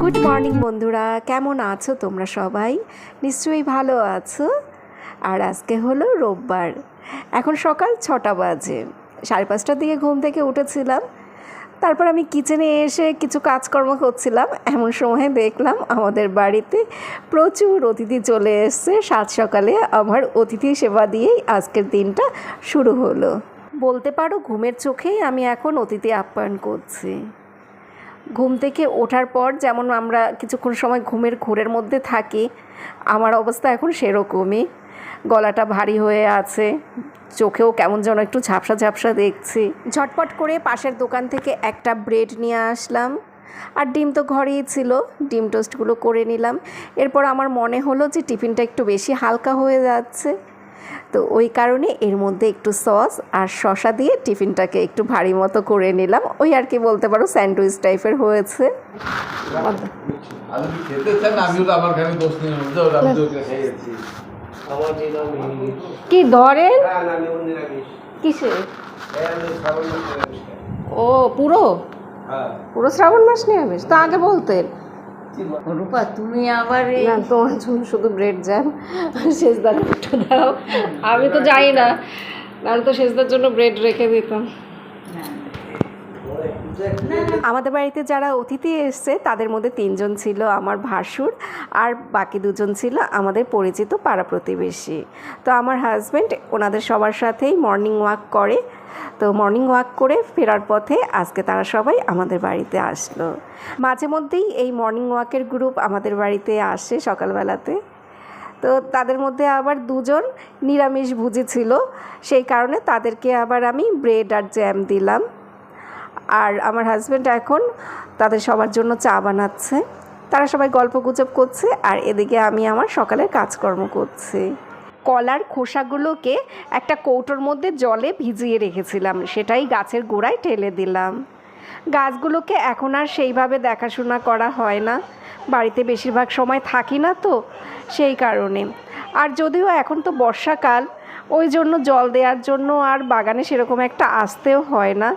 Good morning বন্ধুরা। কেমন আছো তোমরা সবাই? নিশ্চয়ই ভালো আছো। আর আজকে হলো রোববার। এখন সকাল ছটা বাজে। সাড়ে পাঁচটার দিকে ঘুম থেকে উঠেছিলাম। তারপর আমি কিচেনে এসে কিছু কাজকর্ম করছিলাম। এমন সময় দেখলাম আমাদের বাড়িতে প্রচুর অতিথি চলে এসছে। সাত সকালে আবার অতিথি সেবা দিয়েই আজকের দিনটা শুরু হলো। বলতে পারো, ঘুমের চোখেই আমি এখন অতিথি আপ্যায়ন করছি। ঘুম থেকে ওঠার পর যেমন আমরা কিছুক্ষণ সময় ঘুমের ঘোরের মধ্যে থাকি, আমার অবস্থা এখন সেরকমই। গলাটা ভারী হয়ে আছে, চোখেও কেমন যেন একটু ঝাপসা ঝাপসা দেখছি। ঝটপট করে পাশের দোকান থেকে একটা ব্রেড নিয়ে আসলাম। আর ডিম তো ঘরেই ছিল, ডিম টোস্টগুলো করে নিলাম। এরপর আমার মনে হলো যে টিফিনটা একটু বেশি হালকা হয়ে যাচ্ছে। তো ওই কারণে এর মধ্যে একটু সস আর শসা দিয়ে টিফিনটাকে একটু ভারী মতো করে নিলাম। ওই আর কি বলতে পারো স্যান্ডউইচ টাইপের হয়েছে। কি ধরেন? নিরামিষ কিসে। ও পুরো? হ্যাঁ। পুরো শ্রাবণ মাস নিরামিষ? তো আগে বলতেন। রূপা, তুমি আবার না, তোমার জন্য শুধু ব্রেড জ্যাম শেষদার একটু দাও। আমি তো যাই না, নাহলে তো শেষদার জন্য ব্রেড রেখে দিতাম। আমাদের বাড়িতে যারা অতিথি এসছে, তাদের মধ্যে তিনজন ছিল আমার ভাসুর আর বাকি দুজন ছিল আমাদের পরিচিত পাড়া প্রতিবেশী। তো আমার হাজব্যান্ড ওনাদের সবার সাথেই মর্নিং ওয়াক করে। তো মর্নিং ওয়াক করে ফেরার পথে আজকে তারা সবাই আমাদের বাড়িতে আসলো। মাঝে মধ্যেই এই মর্নিং ওয়াকের গ্রুপ আমাদের বাড়িতে আসে সকালবেলাতে। তো তাদের মধ্যে আবার দুজন নিরামিষ ভুজি ছিল। সেই কারণে তাদেরকে আবার আমি ব্রেড আর জ্যাম দিলাম। আর আমার হাজব্যান্ড এখন তাদের সবার জন্য চা বানাচ্ছে। তারা সবাই গল্প গুজব করছে আর এদিকে আমি আমার সকালের কাজকর্ম করছি। কলার খোসাগুলোকে একটা কৌটোর মধ্যে জলে ভিজিয়ে রেখেছিলাম, সেটাই গাছের গোড়ায় ঢেলে দিলাম। গাছগুলোকে এখন আর সেইভাবে দেখাশোনা করা হয় না। বাড়িতে বেশিরভাগ সময় থাকি না তো, সেই কারণে। আর যদিও এখন তো বর্ষাকাল, ওই জন্য জল দেওয়ার জন্য আর বাগানে সেরকম একটা আসতেও হয় না।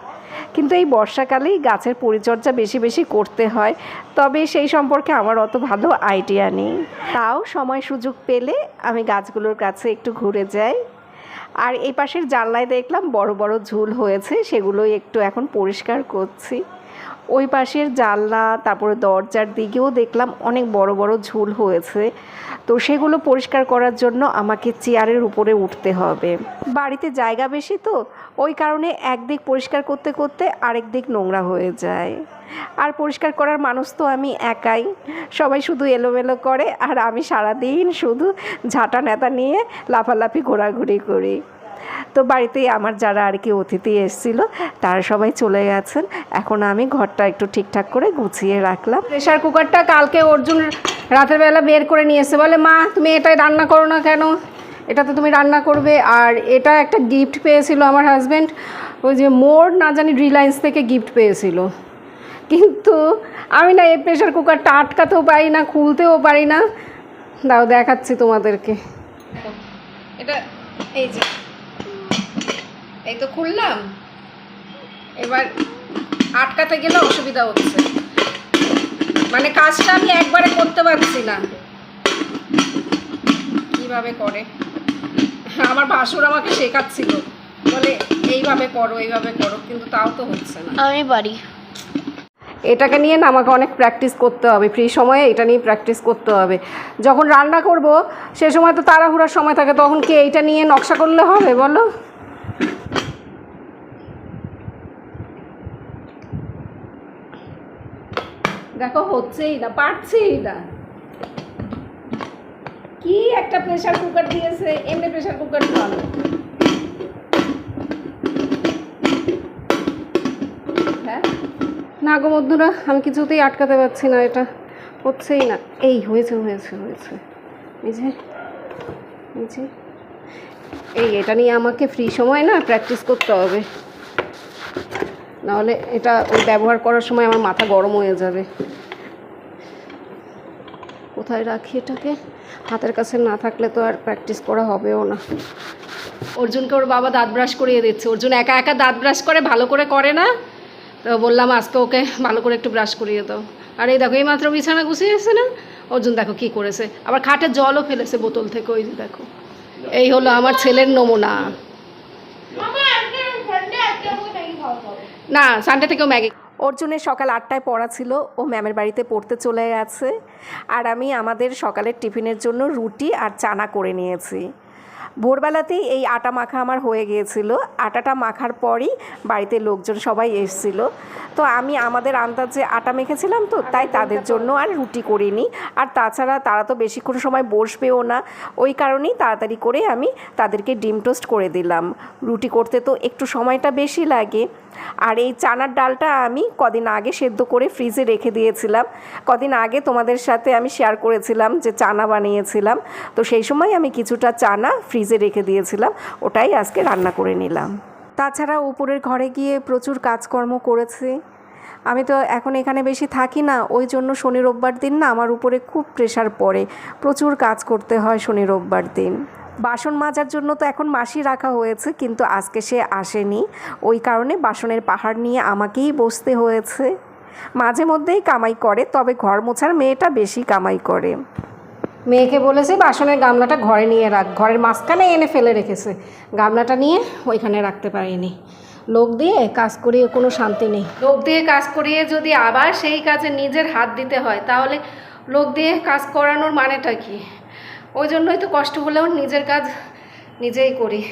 কিন্তু এই বর্ষাকালেই গাছের পরিচর্যা বেশি বেশি করতে হয়। তবে সেই সম্পর্কে আমার অত ভালো আইডিয়া নেই। তাও সময় সুযোগ পেলে আমি গাছগুলোর কাছে একটু ঘুরে যাই। আর এই পাশের জানলায় দেখলাম বড় বড় ঝুল হয়েছে, সেগুলোই একটু এখন পরিষ্কার করছি। ওই পাশের জানলা, তারপরে দরজার দিকেও দেখলাম অনেক বড় বড় ঝুল হয়েছে। তো সেগুলো পরিষ্কার করার জন্য আমাকে চেয়ারের উপরে উঠতে হবে। বাড়িতে জায়গা বেশি তো, ওই কারণে একদিক পরিষ্কার করতে করতে আরেক দিক নোংরা হয়ে যায়। আর পরিষ্কার করার মানুষ তো আমি একাই। সবাই শুধু এলোমেলো করে, আর আমি সারাদিন শুধু ঝাঁটা নেতা নিয়ে লাফালাফি, ঘোরাঘুরি করি। তো বাড়িতেই আমার যারা আর কি অতিথি এসেছিল তারা সবাই চলে গেছেন। এখন আমি ঘরটা একটু ঠিকঠাক করে গুছিয়ে রাখলাম। প্রেশার কুকারটা কালকে অর্জুন রাতের বেলা বের করে নিয়ে এসে বলে মা তুমি এটাই রান্না করো না কেন? এটাতে তুমি রান্না করবে। আর এটা একটা গিফট পেয়েছিল আমার হাজব্যান্ড ওই যে মোর না জানি রিলায়েন্স থেকে গিফট পেয়েছিল। কিন্তু আমি না এই প্রেশার কুকারটা আটকাতেও পারি না খুলতেও পারি না। দাও দেখাচ্ছি তোমাদেরকে। এটা এই যে। এই তো খুললাম। এবার আটকাতে গেলে অসুবিধা হচ্ছে। মানে কাজটা আমি একবারে করতে পারছি না। কীভাবে করে? আমার ভাসুর আমাকে শেখাচ্ছিল। বলে এইভাবে করো এইভাবে করো। কিন্তু তাও তো হচ্ছে না। আমি পারি। এটাকে নিয়ে না আমাকে অনেক প্র্যাকটিস করতে হবে। ফ্রি সময়ে এটা নিয়ে প্র্যাকটিস করতে হবে। যখন রান্না করব সে সময় তো তাড়াহুড়ার সময় থাকে। তখন কি এইটা নিয়ে নকশা করলে হবে? বলো। দেখো, হচ্ছেই না, পারছেই না। কি একটা প্রেশার কুকার দিয়েছে, এমনি প্রেশার কুকার ভালো না গো বন্ধুরা, আমি কিছুতেই আটকাতে পারছি না, এটা হচ্ছেই না। এই হয়েছে হয়েছে হয়েছে। এই যে এই যে। এই, এটা নিয়ে আমাকে ফ্রি সময় না প্র্যাকটিস করতে হবে। নাহলে এটা ওই ব্যবহার করার সময় আমার মাথা গরম হয়ে যাবে। কোথায় রাখি এটাকে? হাতের কাছে না থাকলে তো আর প্র্যাকটিস করা হবেও না। অর্জুনকে ওর বাবা দাঁত ব্রাশ করিয়ে দিচ্ছে। অর্জুন একা একা দাঁত ব্রাশ করে, ভালো করে করে না? তো বললাম, আজকে ওকে ভালো করে একটু ব্রাশ করিয়ে দাও। আর এই দেখো এই মাত্র বিছানা গুছিয়ে এসেছে না? অর্জুন দেখো কি করেছে। আবার খাটে জলও ফেলেছে বোতল থেকে, ওই দেখো। এই হলো আমার ছেলের নমুনা। না সানডে থেকেও ম্যাগি। অর্জুনের সকাল আটটায় পড়া ছিল ও ম্যামের বাড়িতে পড়তে চলে গেছে। আর আমি আমাদের সকালের টিফিনের জন্য রুটি আর চানা করে নিয়েছি। ভোরবেলাতেই এই আটা মাখা আমার হয়ে গিয়েছিল। আটাটা মাখার পরই বাড়িতে লোকজন সবাই এসেছিল। তো আমি আমাদের আন্দাজে আটা মেখেছিলাম তো তাই তাদের জন্য আর রুটি করিনি। আর তাছাড়া তারা তো বেশিক্ষণ সময় বসবেও না। ওই কারণেই তাড়াতাড়ি করে আমি তাদেরকে ডিম টোস্ট করে দিলাম। রুটি করতে তো একটু সময়টা বেশি লাগে। আর এই চানার ডালটা আমি কদিন আগে সেদ্ধ করে ফ্রিজে রেখে দিয়েছিলাম। কদিন আগে তোমাদের সাথে আমি শেয়ার করেছিলাম যে চানা বানিয়েছিলাম। তো সেই সময় আমি কিছুটা চানা ফ্রিজে রেখে দিয়েছিলাম, ওটাই আজকে রান্না করে নিলাম। তাছাড়া উপরের ঘরে গিয়ে প্রচুর কাজকর্ম করেছি। আমি তো এখন এখানে বেশি থাকি না, ওই জন্য শনি রোববার দিন না আমার উপরে খুব প্রেশার পড়ে। প্রচুর কাজ করতে হয় শনি রোববার দিন। বাসন মাজার জন্য তো এখন মাসি রাখা হয়েছে, কিন্তু আজকে সে আসেনি। ওই কারণে বাসনের পাহাড় নিয়ে আমাকেই বসতে হয়েছে। মাঝে মধ্যেই কামাই করে, তবে ঘর মোছার মেয়েটা বেশি কামাই করে। মেয়েকে বলেছে, বাসনের গামলাটা ঘরে নিয়ে রাখ। ঘরের মাঝখানে এনে ফেলে রেখেছে। গামলাটা নিয়ে ওইখানে রাখতে পারিনি। লোক দিয়ে কাজ করিয়ে কোনো শান্তি নেই। লোক দিয়ে কাজ করিয়ে যদি আবার সেই কাজে নিজের হাত দিতে হয়, তাহলে লোক দিয়ে কাজ করানোর মানেটা কি? ওই জন্যই তো কষ্ট হলেও নিজের কাজ নিজেই করি।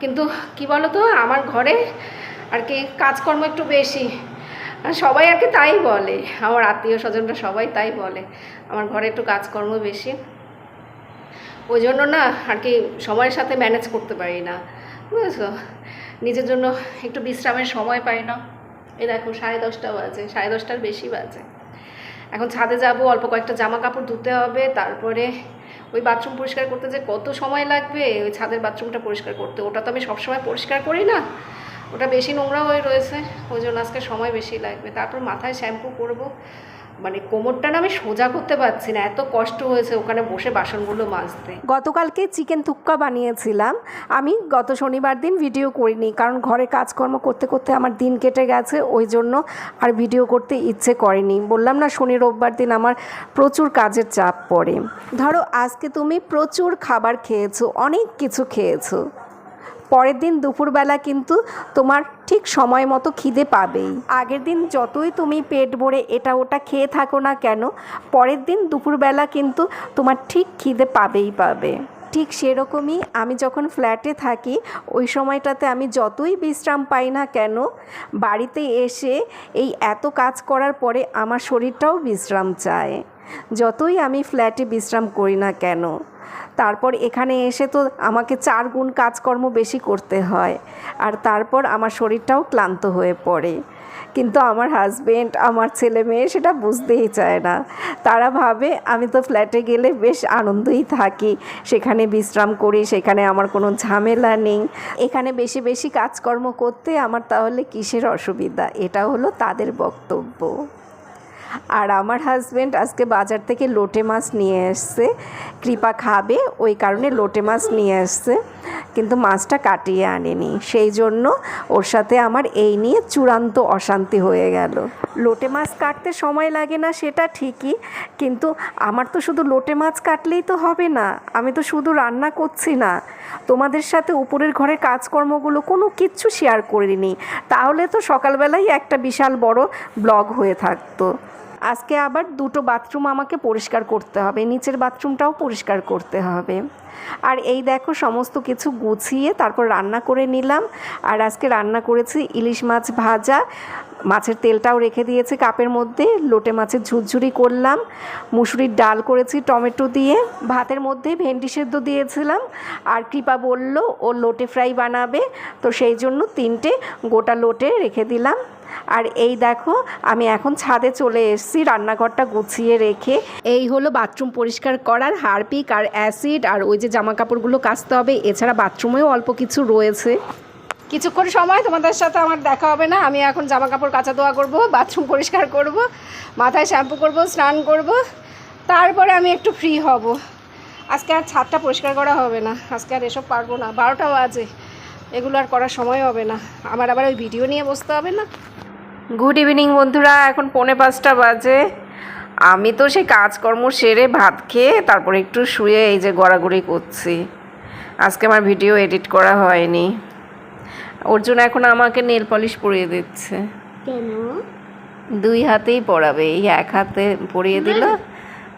কিন্তু কি বলো তো আমার ঘরে আর কি কাজকর্ম একটু বেশি। সবাই আর কি তাই বলে। আমার আত্মীয় স্বজনরা সবাই তাই বলে। আমার ঘরে একটু কাজকর্ম বেশি। ওই জন্য না আর কি সময়ের সাথে ম্যানেজ করতে পারি না। বুঝেছ? নিজের জন্য একটু বিশ্রামের সময় পাই না। এই দেখো, সাড়ে দশটা বাজে। সাড়ে দশটার বেশি বাজে। এখন ছাদে যাব, অল্প কয়েকটা জামা কাপড় ধুতে হবে। তারপরে ওই বাথরুম পরিষ্কার করতে যে কত সময় লাগবে? ওই ছাদের বাথরুমটা পরিষ্কার করতে। ওটা তো আমি সবসময় পরিষ্কার করি না। ওটা বেশি নোংরা হয়ে রয়েছে, ওই জন্য আজকে সময় বেশি লাগবে। তারপর মাথায় শ্যাম্পু করব। মানে কোমরটা না আমি সোজা করতে পারছি না, এত কষ্ট হয়েছে ওখানে বসে বাসনগুলো মাজতে। গতকালকে চিকেন তুক্কা বানিয়েছিলাম। আমি গত শনিবার দিন ভিডিও করিনি, কারণ ঘরে কাজকর্ম করতে করতে আমার দিন কেটে গেছে, ওই জন্য আর ভিডিও করতে ইচ্ছে করেনি। বললাম না, শনি রোববার দিন আমার প্রচুর কাজের চাপ পড়ে। ধরো আজকে তুমি প্রচুর খাবার খেয়েছো, অনেক কিছু খেয়েছো। পরের দিন দুপুরবেলা কিন্তু তোমার ঠিক সময় মতো খিদে পাবেই। আগের দিন যতই তুমি পেট ভরে এটা ওটা খেয়ে থাকো না কেন, পরের দিন দুপুরবেলা কিন্তু তোমার ঠিক খিদে পাবেই পাবে। ঠিক সেরকমই আমি যখন ফ্ল্যাটে থাকি, ওই সময়টাতে আমি যতই বিশ্রাম পাই না কেন, বাড়িতে এসে এই এত কাজ করার পরে আমার শরীরটাও বিশ্রাম চায়। যতই আমি ফ্ল্যাটে বিশ্রাম করি না কেন, তারপর এখানে এসে তো আমাকে চার গুণ কাজকর্ম বেশি করতে হয়, আর তারপর আমার শরীরটাও ক্লান্ত হয়ে পড়ে। কিন্তু আমার হাজবেন্ড আমার ছেলে মেয়ে সেটা বুঝতেই চায় না। তারা ভাবে, আমি তো ফ্ল্যাটে গেলে বেশ আনন্দই থাকি। সেখানে বিশ্রাম করি, সেখানে আমার কোনো ঝামেলা নেই। এখানে বেশি বেশি কাজকর্ম করতে আমার তাহলে কিসের অসুবিধা? এটা হলো তাদের বক্তব্য। আর আমার হাজব্যান্ড আজকে বাজার থেকে লোটে মাছ নিয়ে এসছে। কৃপা খাবে, ওই কারণে লোটে মাছ নিয়ে এসছে। কিন্তু মাছটা কাটিয়ে আনেনি। সেই জন্য ওর সাথে আমার এই নিয়ে চূড়ান্ত অশান্তি হয়ে গেল। লোটে মাছ কাটতে সময় লাগে না, সেটা ঠিকই। কিন্তু আমার তো শুধু লোটে মাছ কাটলেই তো হবে না। আমি তো শুধু রান্না করছি না। তোমাদের সাথে উপরের ঘরের কাজকর্মগুলো কোনো কিচ্ছু শেয়ার করিনি। তাহলে তো সকালবেলাই একটা বিশাল বড় ব্লগ হয়ে থাকতো। আজকে আবার দুটো বাথরুম আমাকে পরিষ্কার করতে হবে, নিচের বাথরুমটাও পরিষ্কার করতে হবে। আর এই দেখো সমস্ত কিছু গুছিয়ে তারপর রান্না করে নিলাম। আর আজকে রান্না করেছি ইলিশ মাছ ভাজা মাছের তেলটাও রেখে দিয়েছি কাপের মধ্যে। লোটে মাছের ঝুরঝুরি করলাম। মুসুরির ডাল করেছি, টমেটো দিয়ে। ভাতের মধ্যে ভেন্ডি সেদ্ধ দিয়েছিলাম। আর কৃপা বলল, ও লোটে ফ্রাই বানাবে। তো সেই জন্য তিনটে গোটা লোটে রেখে দিলাম। আর এই দেখো, আমি এখন ছাদে চলে এসেছি, রান্নাঘরটা গুছিয়ে রেখে। এই হলো বাথরুম পরিষ্কার করার হারপিক আর অ্যাসিড। আর ওই যে জামা কাপড়গুলো কাচতে হবে, এছাড়া বাথরুমেও অল্প কিছু রয়েছে। কিছুক্ষণ সময় তোমাদের সাথে আমার দেখা হবে না। আমি এখন জামা কাপড় কাচা দোয়া করব, বাথরুম পরিষ্কার করব, মাথায় শ্যাম্পু করব, স্নান করব। তারপরে আমি একটু ফ্রি হব। আজকে আর ছাদটা পরিষ্কার করা হবে না। আজকে আর এসব পারব না। বারোটা বাজে। এগুলো আর করার সময় হবে না। আমার আবার ওই ভিডিও নিয়ে বসতে হবে না। গুড ইভিনিং বন্ধুরা, এখন পৌনে পাঁচটা বাজে। আমি তো সেই কাজকর্ম সেরে ভাত খেয়ে তারপরে একটু শুয়ে এই যে গড়াগড়ি করছি। আজকে আমার ভিডিও এডিট করা হয়নি। অর্জুন এখন আমাকে নেল পলিশ পরিয়ে দিচ্ছে। কেন? দুই হাতেই পরাবে এই এক হাতে পরিয়ে দিল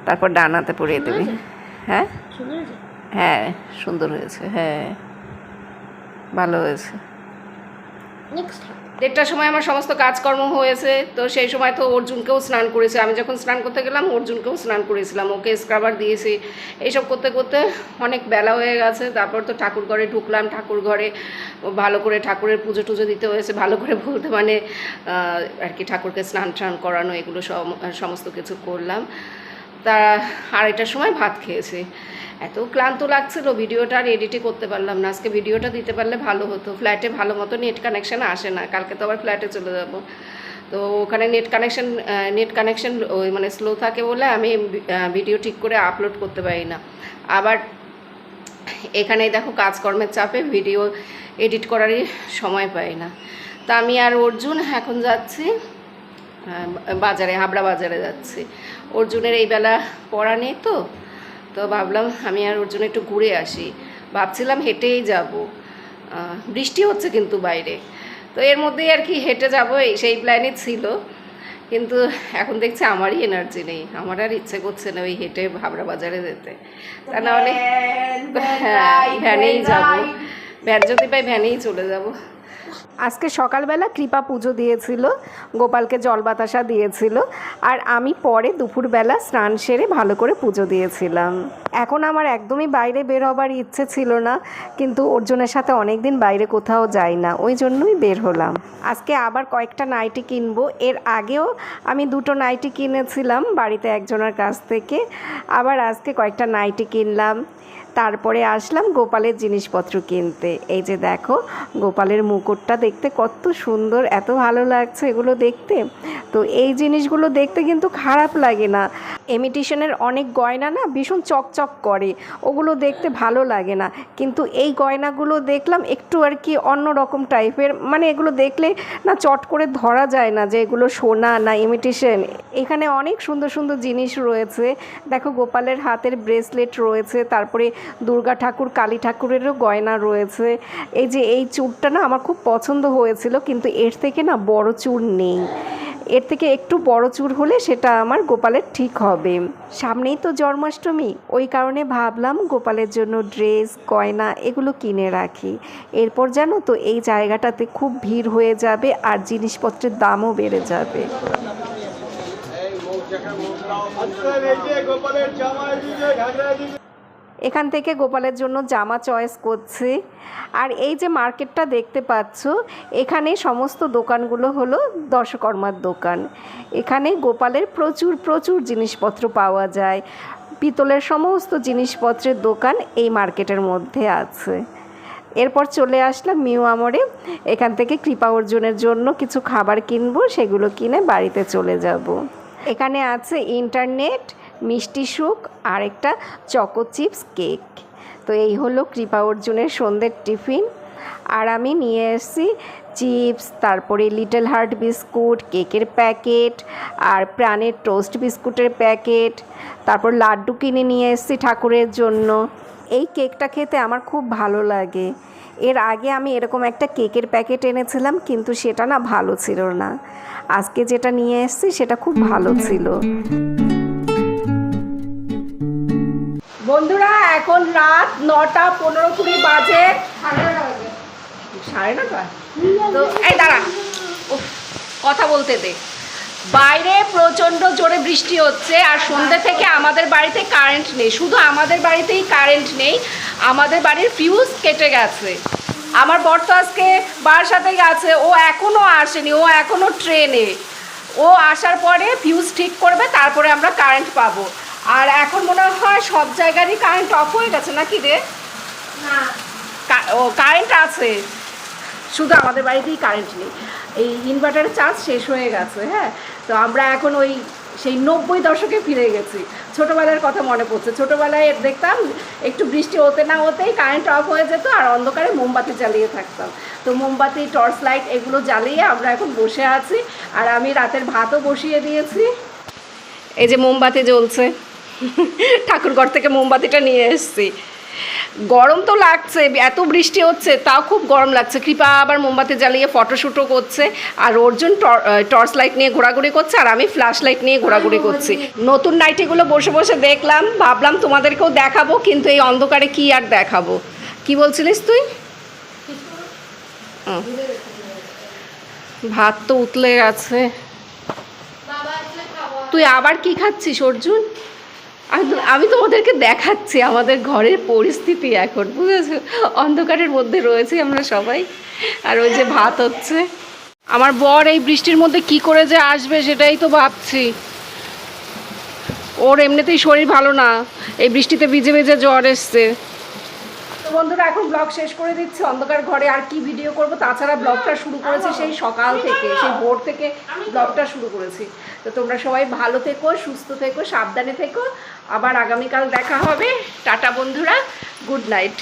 তারপর ডান হাতে পরিয়ে দেবে। হ্যাঁ? হ্যাঁ সুন্দর হয়েছে হ্যাঁ। ভালো হয়েছে। নেক্সট দেড়টার সময় আমার সমস্ত কাজকর্ম হয়েছে, তো সেই সময় তো অর্জুনকেও স্নান করেছে। আমি যখন স্নান করতে গেলাম, অর্জুনকেও স্নান করেছিলাম। ওকে স্ক্রাবার দিয়েছি। এইসব করতে করতে অনেক বেলা হয়ে গেছে। তারপর তো ঠাকুর ঘরে ঢুকলাম, ঠাকুর ঘরে ভালো করে ঠাকুরের পুজো টুজো দিতে হয়েছে। ভালো করে বলতে মানে আর কি ঠাকুরকে স্নান টান করানো, এগুলো সম- সমস্ত কিছু করলাম। তা আড়াইটার সময় ভাত খেয়েছি। এত ক্লান্ত লাগছিল, ভিডিওটা আর এডিটই করতে পারলাম না। আজকে ভিডিওটা দিতে পারলে ভালো হতো। ফ্ল্যাটে ভালো মতো নেট কানেকশান আসে না। কালকে তো আবার ফ্ল্যাটে চলে যাব। তো ওখানে নেট কানেকশন নেট কানেকশন ওই মানে স্লো থাকে বলে আমি ভিডিও ঠিক করে আপলোড করতে পারি না। আবার এখানে দেখো কাজকর্মের চাপে ভিডিও এডিট করারই সময় পাই না। তা আমি আর অর্জুন এখন যাচ্ছি। বাজারে হাবড়া বাজারে যাচ্ছি। অর্জুনের এই বেলা পড়া নেই তো তো ভাবলাম আমি আর অর্জুন একটু ঘুরে আসি। ভাবছিলাম হেঁটেই যাব। বৃষ্টি হচ্ছে কিন্তু বাইরে। তো এর মধ্যেই আর কি হেঁটে যাব এই সেই প্ল্যানই ছিল। কিন্তু এখন দেখছি আমারই এনার্জি নেই। আমার আর ইচ্ছে করছে না ওই হেঁটে হাবড়া বাজারে যেতে। তা নাহলে হ্যাঁ ভ্যানেই যাব। ভ্যান যদি পাই ভ্যানেই চলে যাব। আজকে সকালবেলা কৃপা পুজো দিয়েছিল, গোপালকে জল বাতাসা দিয়েছিল, আর আমি পরে দুপুরবেলা স্নান সেরে ভালো করে পুজো দিয়েছিলাম। এখন আমার একদমই বাইরে বের হবার ইচ্ছে ছিল না, কিন্তু অর্জুনের সাথে অনেক দিন বাইরে কোথাও যাই না, ওই জন্যই বের হলাম। আজকে আবার কয়েকটা নাইটি কিনবো, এর আগেও আমি দুটো নাইটি কিনেছিলাম বাড়িতে একজনের কাছ থেকে, আবার আজকে কয়েকটা নাইটি কিনলাম। তারপরে আসলাম গোপালের জিনিসপত্র কিনতে। এই যে দেখো, গোপালের মুকুটটা দেখতে কত সুন্দর, এত ভালো লাগছে এগুলো দেখতে। তো এই জিনিসগুলো দেখতে কিন্তু খারাপ লাগে না। এমিটেশনের অনেক গয়না না ভীষণ চকচক করে, ওগুলো দেখতে ভালো লাগে না। কিন্তু এই গয়নাগুলো দেখলাম একটু আর কি অন্য রকম টাইপের মানে এগুলো দেখলে না চট করে ধরা যায় না যে এগুলো সোনা না ইমিটেশন। এখানে অনেক সুন্দর সুন্দর জিনিস রয়েছে। দেখো গোপালের হাতের ব্রেসলেট রয়েছে, তারপরে দুর্গা ঠাকুর, কালী ঠাকুরেরও গয়না রয়েছে। এই যে এই চূড়টা না আমার খুব পছন্দ হয়েছিল, কিন্তু এর থেকে না বড় চূড় নেই। এর থেকে একটু বড় চুর হলে সেটা আমার গোপালের ঠিক হবে। সামনেই তো জন্মাষ্টমী, ওই কারণে ভাবলাম গোপালের জন্য ড্রেস, গয়না এগুলো কিনে রাখি। এরপর জানো তো, এই জায়গাটাতে খুব ভিড় হয়ে যাবে আর জিনিসপত্রের দামও বেড়ে যাবে। এখান থেকে গোপালের জন্য জামা চয়েস করছি। আর এই যে মার্কেটটা দেখতে পাচ্ছ, এখানে সমস্ত দোকানগুলো হলো দশকর্মার দোকান। এখানে গোপালের প্রচুর প্রচুর জিনিসপত্র পাওয়া যায়। পিতলের সমস্ত জিনিসপত্রের দোকান এই মার্কেটের মধ্যে আছে। এরপর চলে আসলাম মিউ আমরে। এখান থেকে কৃপা অর্জুনের জন্য কিছু খাবার কিনবো, সেগুলো কিনে বাড়িতে চলে যাব। এখানে আছে ইন্টারনেট মিষ্টি সুখ আর একটা চকো চিপস কেক তো এই হলো কৃপা অর্জুনের সন্ধ্যের টিফিন। আর আমি নিয়ে এসেছি চিপস, তারপরে লিটল হার্ট বিস্কুট, কেকের প্যাকেট, আর প্রাণের টোস্ট বিস্কুটের প্যাকেট। তারপর লাড্ডু কিনে নিয়ে এসেছি ঠাকুরের জন্য। এই কেকটা খেতে আমার খুব ভালো লাগে। এর আগে আমি এরকম একটা কেকের প্যাকেট এনেছিলাম, কিন্তু সেটা না ভালো ছিল না। আজকে যেটা নিয়ে এসেছি সেটা খুব ভালো ছিল। বন্ধুরা, এখন রাত নটা পনেরো কুড়ি বাজে। সাড়ে নটা? এই দাঁড়া। কথা বলতে দে। বাইরে প্রচণ্ড জোরে বৃষ্টি হচ্ছে আর সন্ধ্যে থেকে আমাদের বাড়িতে কারেন্ট নেই। শুধু আমাদের বাড়িতেই কারেন্ট নেই, আমাদের বাড়ির ফিউজ কেটে গেছে। আমার বর তো আজকে বার সাথে গেছে, ও এখনও আসেনি, ও এখনও ট্রেনে ও আসার পরে ফিউজ ঠিক করবে, তারপরে আমরা কারেন্ট পাবো। আর এখন মনে হয় সব জায়গারই কারেন্ট অফ হয়ে গেছে নাকি রে? ও কারেন্ট আছে। শুধু আমাদের বাড়িতেই কারেন্ট নেই। এই ইনভার্টারের চার্জ শেষ হয়ে গেছে হ্যাঁ? তো আমরা এখন ওই সেই নব্বই দশকে ফিরে গেছি। ছোটোবেলার কথা মনে পড়ছে। ছোটোবেলায় দেখতাম একটু বৃষ্টি হতে না হতেই কারেন্ট অফ হয়ে যেত আর অন্ধকারে মোমবাতি জ্বালিয়ে থাকতাম। তো মোমবাতি টর্চ লাইট এগুলো জ্বালিয়ে আমরা এখন বসে আছি। আর আমি রাতের ভাতও বসিয়ে দিয়েছি। এই যে মোমবাতি জ্বলছে। ঠাকুরঘর থেকে মোমবাতিটা নিয়ে এসেছি। গরম তো লাগছে এত বৃষ্টি হচ্ছে তাও খুব গরম লাগছে। কৃপা আবার মোমবাতি জ্বালিয়ে ফটোশ্যুটও করছে আর অর্জুন টর্চ লাইট নিয়ে ঘোরাঘুরি করছে আর আমি ফ্ল্যাশ লাইট নিয়ে ঘোরাঘুরি করছি। নতুন নাইটিগুলো বসে বসে দেখলাম ভাবলাম তোমাদেরকেও দেখাবো কিন্তু এই অন্ধকারে কি আর দেখাবো? কি বলছিলিস তুই। ভাত তো উতলে গেছে। তুই আবার কি খাচ্ছিস অর্জুন? আমি আমি তোমাদেরকে দেখাচ্ছি আমাদের ঘরের পরিস্থিতি এখন, বুঝেছ? অন্ধকারের মধ্যে রয়েছি আমরা সবাই। আর ওই যে ভাত হচ্ছে। আমার বর এই বৃষ্টির মধ্যে কি করে যে আসবে সেটাই তো ভাবছি। ওর এমনিতেই শরীর ভালো না। এই বৃষ্টিতে ভিজে ভিজে জ্বর এসছে। তো বন্ধুরা, এখন ব্লগ শেষ করে দিচ্ছি। অন্ধকার ঘরে আর কি ভিডিও করব? তাছাড়া ব্লগটা শুরু করেছি সেই সকাল থেকে, সেই ভোর থেকে ব্লগটা শুরু করেছি। তো তোমরা সবাই ভালো থেকো, সুস্থ থেকো, সাবধানে থেকো। আবার আগামীকাল দেখা হবে। টাটা বন্ধুরা গুড নাইট